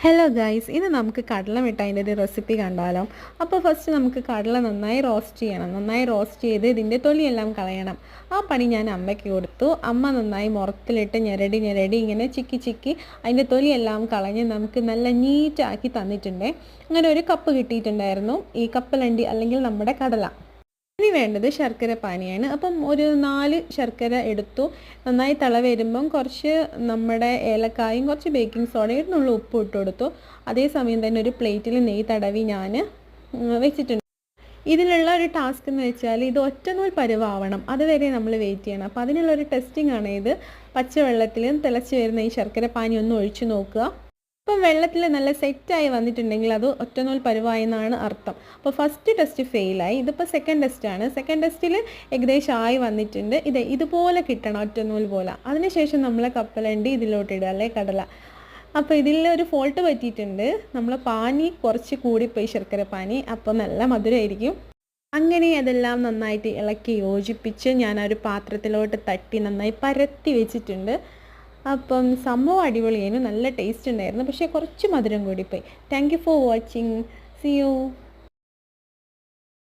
Hello guys ഇന്ന് നമുക്ക് കടല മിഠായിന്റെ ഒരു റെസിപ്പി കണ്ടാലോ. അപ്പോൾ ഫസ്റ്റ് നമുക്ക് കടല നന്നായി റോസ്റ്റ് ചെയ്യണം. നന്നായി റോസ്റ്റ് ചെയ്ത് ഇതിന്റെ തൊലിയെല്ലാം കളയണം. ആ പണി ഞാൻ അമ്മയ്ക്ക് കൊടുത്തു. അമ്മ നന്നായി മുറത്തിലിട്ട് ഞെരടി ഞെരടി ഇങ്ങനെ ചിക്കി ചിക്കി അതിന്റെ തൊലിയെല്ലാം കളഞ്ഞ് നമുക്ക് നല്ല നീറ്റാക്കി തന്നിട്ടുണ്ട്. അങ്ങനെ ഒരു കപ്പ് കിട്ടിയിട്ടുണ്ടായിരുന്നു. ഈ കപ്പലണ്ടി അല്ലെങ്കിൽ നമ്മുടെ കടല. ഇനി വേണ്ടത് ശർക്കര പാനിയാണ്. അപ്പം ഒരു നാല് ശർക്കര എടുത്തു. നന്നായി തള വരുമ്പം കുറച്ച് നമ്മുടെ ഏലക്കായും കുറച്ച് ബേക്കിംഗ് സോഡയും ഇരുന്നുള്ള ഉപ്പ് ഇട്ട് കൊടുത്തു. അതേസമയം തന്നെ ഒരു പ്ലേറ്റിൽ നെയ്യ് തടവി ഞാൻ വെച്ചിട്ടുണ്ട്. ഇതിനുള്ള ഒരു ടാസ്ക് എന്ന് വെച്ചാൽ ഇത് ഒറ്റനൂൽ പരുവാവണം. അതുവരെ നമ്മൾ വെയിറ്റ് ചെയ്യണം. അപ്പോൾ അതിനുള്ള ഒരു ടെസ്റ്റിംഗ് ആണ് ഇത്. പച്ചവെള്ളത്തിൽ തിളച്ച് വരുന്ന ഈ ശർക്കര പാനി ഒന്ന് ഒഴിച്ചു നോക്കുക. ഇപ്പം വെള്ളത്തിൽ നല്ല സെറ്റായി വന്നിട്ടുണ്ടെങ്കിൽ അത് ഒറ്റനൂൽ പരുവായെന്നാണ് അർത്ഥം. അപ്പോൾ ഫസ്റ്റ് ടെസ്റ്റ് ഫെയിലായി. ഇതിപ്പോൾ സെക്കൻഡ് ടെസ്റ്റാണ് സെക്കൻഡ് ടെസ്റ്റിൽ ഏകദേശം ആയി വന്നിട്ടുണ്ട്. ഇത് ഇതുപോലെ കിട്ടണം ഒറ്റനോൽ പോലെ. അതിനുശേഷം നമ്മൾ കപ്പലണ്ടി ഇതിലോട്ട് ഇടുക അല്ലെ കടല. അപ്പോൾ ഇതിൽ ഒരു ഫോൾട്ട് പറ്റിയിട്ടുണ്ട്. നമ്മൾ പാനി കുറച്ച് കൂടിപ്പോയി ശർക്കര പാനി. അപ്പോൾ നല്ല മധുരമായിരിക്കും. അങ്ങനെ അതെല്ലാം നന്നായിട്ട് ഇളക്കി യോജിപ്പിച്ച് ഞാൻ ഒരു പാത്രത്തിലോട്ട് തട്ടി നന്നായി പരത്തി വെച്ചിട്ടുണ്ട്. അപ്പം സംഭവം അടിപൊളിയായിരുന്നു. നല്ല ടേസ്റ്റ് ഉണ്ടായിരുന്നു. പക്ഷേ കുറച്ച് മധുരം കൂടിപ്പോയി. Thank you for watching see you